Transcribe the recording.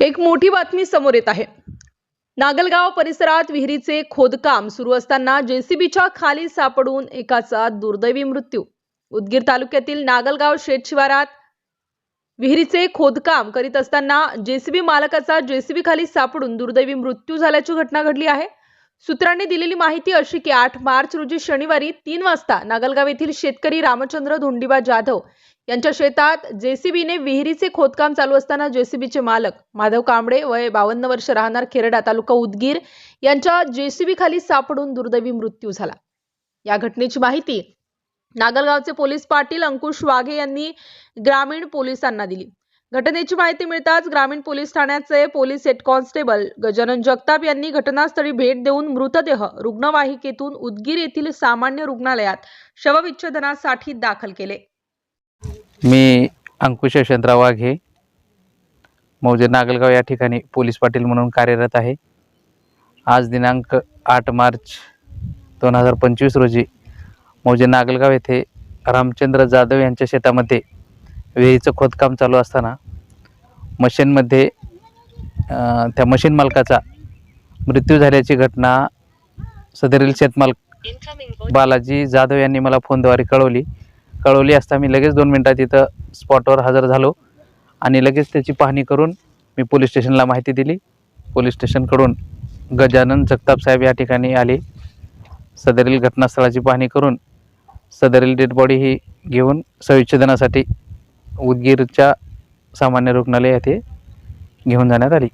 एक मोठी बातमी समोर येत आहे. नागलगाव परिसरात विहिरीचे खोदकाम सुरू असताना जेसीबीच्या खाली सापडून एकाचा दुर्दैवी मृत्यू. उदगीर तालुक्यातील नागलगाव शेत शिवारात विहिरीचे खोदकाम करीत असताना जेसीबी मालकाचा जेसीबी खाली सापडून दुर्दैवी मृत्यू झाल्याची घटना घडली आहे. सूत्रांनी दिलेली माहिती अशी की आठ मार्च रोजी शनिवारी तीन वाजता नागलगाव येथील शेतकरी रामचंद्र धोंडीबा जाधव यांच्या शेतात जेसीबीने विहिरीचे खोदकाम चालू असताना जेसीबीचे मालक माधव कांबळे वय बावन्न वर्ष राहणार खेरडा तालुका उदगीर यांच्या जेसीबी खाली सापडून दुर्दैवी मृत्यू झाला. या घटनेची माहिती नागलगावचे पोलीस पाटील अंकुश वाघे यांनी ग्रामीण पोलिसांना दिली. घटनेची माहिती मिळताच ग्रामीण पोलीस ठाण्याचे police head constable Gajanan Jagtap यांनी घटनास्थळी भेट देऊन मृतदेह रुग्णवाहिकेतून उदगीर येथील सामान्य रुग्णालयात शवविच्छेदनासाठी दाखल केले. मी अंकुश यशवंतराव वाघे मौजे नागलगाव या ठिकाणी पोलीस पाटील म्हणून कार्यरत आहे. आज दिनांक आठ मार्च दोन हजार पंचवीस रोजी मौजे नागलगाव येथे रामचंद्र जाधव यांच्या शेतामध्ये विहिरीचं खोदकाम चालू असताना मशीनमध्ये त्या मशीन मालकाचा मृत्यू झाल्याची घटना सदरील शेतमालक बालाजी जाधव यांनी मला फोनद्वारे कळवली. कळवली असता मी लगेच दोन मिनटात इथं स्पॉटवर हजर झालो आणि लगेच त्याची पाहणी करून मी पोलीस स्टेशनला माहिती दिली. पोलीस स्टेशनकडून गजानन जगताप साहेब या ठिकाणी आले. सदरील घटनास्थळाची पाहणी करून सदरील डेड बॉडी ही घेऊन संविच्छेदनासाठी उदगीरच्या सामान्य रुग्णालय येथे घेऊन जाण्यात आली.